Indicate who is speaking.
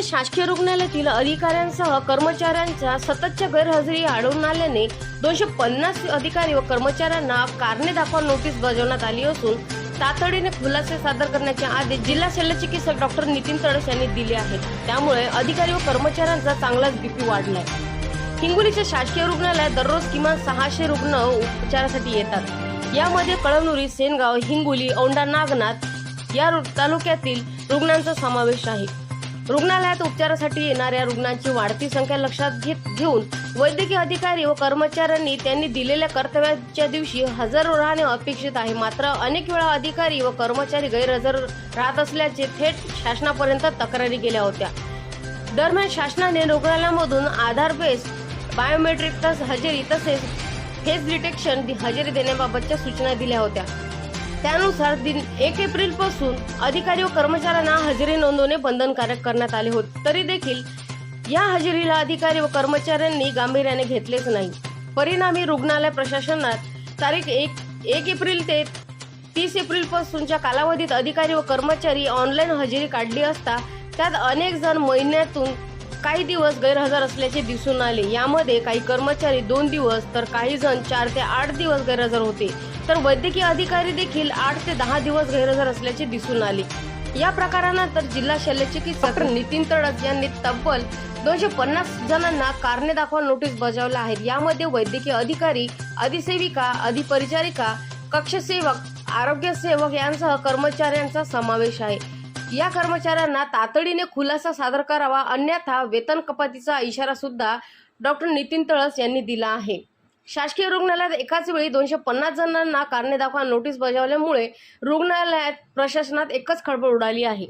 Speaker 1: शासकीय रुग्णालयातील अधिकाऱ्यांसह कर्मचाऱ्यांच्या सततच्या गैरहजेरी आढळून आल्याने दोनशे पन्नास अधिकारी व कर्मचाऱ्यांना कारणे दाखवा नोटीस बजावण्यात आली असून तातडीने खुलासे सादर करण्याचे आदेश जिल्हा शल्यचिकित्सक डॉक्टर नितीन तडस यांनी दिले आहेत. त्यामुळे अधिकारी व कर्मचाऱ्यांचा चांगलाच बीपी वाढलाय. हिंगोलीच्या शासकीय रुग्णालयात दररोज किमान सहाशे रुग्ण उपचारासाठी येतात. यामध्ये कळमनुरी सेनगाव हिंगोली औंढा नागनाथ या रु- तालुक्यातील रुग्णांचा समावेश आहे. रुग्णालयात उपचारासाठी येणाऱ्या रुग्णांची वाढती संख्या लक्षात घेत घेऊन वैद्यकीय अधिकारी व कर्मचाऱ्यांनी त्यांनी दिलेल्या कर्तव्याच्या दिवशी हजर राहणे अपेक्षित आहे. मात्र अनेक वेळा अधिकारी व कर्मचारी गैरहजर राहत असल्याचे थेट शासनापर्यंत तक्रारी गेल्या होत्या. दरम्यान शासनाने रुग्णालयामधून आधार बेस बायोमेट्रिक तस हजेरी तसेच फेस डिटेक्शन हजेरी देण्याबाबतच्या सूचना दिल्या होत्या. त्यानुसार दिन एक एप्रिलपासून अधिकारी व कर्मचाऱ्यांना हजेरी नोंदवणे बंधनकारक करण्यात आले होते. तरी देखील या हजेरीला अधिकारी व कर्मचाऱ्यांनी गांभीर्याने घेतलेच नाही. परिणामी रुग्णालय प्रशासनात तारीख एक एक एप्रिल ते तीस एप्रिल पासूनच्या कालावधीत अधिकारी व कर्मचारी ऑनलाईन हजेरी काढली असता त्यात अनेक जण महिन्यातून काही दिवस गैरहजर असल्याचे दिसून आले. यामध्ये काही कर्मचारी दोन दिवस तर काही जण चार ते आठ दिवस गैरहजर होते. तर वैद्यकीय अधिकारी देखील आठ ते दहा दिवस गैरहजर असल्याचे दिसून आले. या प्रकारानंतर जिल्हा शल्यचिकित्सक नितीन तडस यांनी तब्बल दोनशे पन्नास जणांना कारणे दाखवा नोटीस बजावल्या आहेत यामध्ये वैद्यकीय अधिकारी अधिसेविका अधिपरिचारिका कक्षसेवक आरोग्य सेवक यांसह कर्मचाऱ्यांचा समावेश आहे. या कर्मचाऱ्यांना तातडीने खुलासा सादर करावा अन्यथा वेतन कपातीचा इशारा सुद्धा डॉक्टर नितीन तळस यांनी दिला आहे. शासकीय रुग्णालयात एकाच वेळी दोनशे पन्नास जणांना कारणे दाखवा नोटीस बजावल्यामुळे रुग्णालयात प्रशासनात एकच खळबळ उडाली आहे.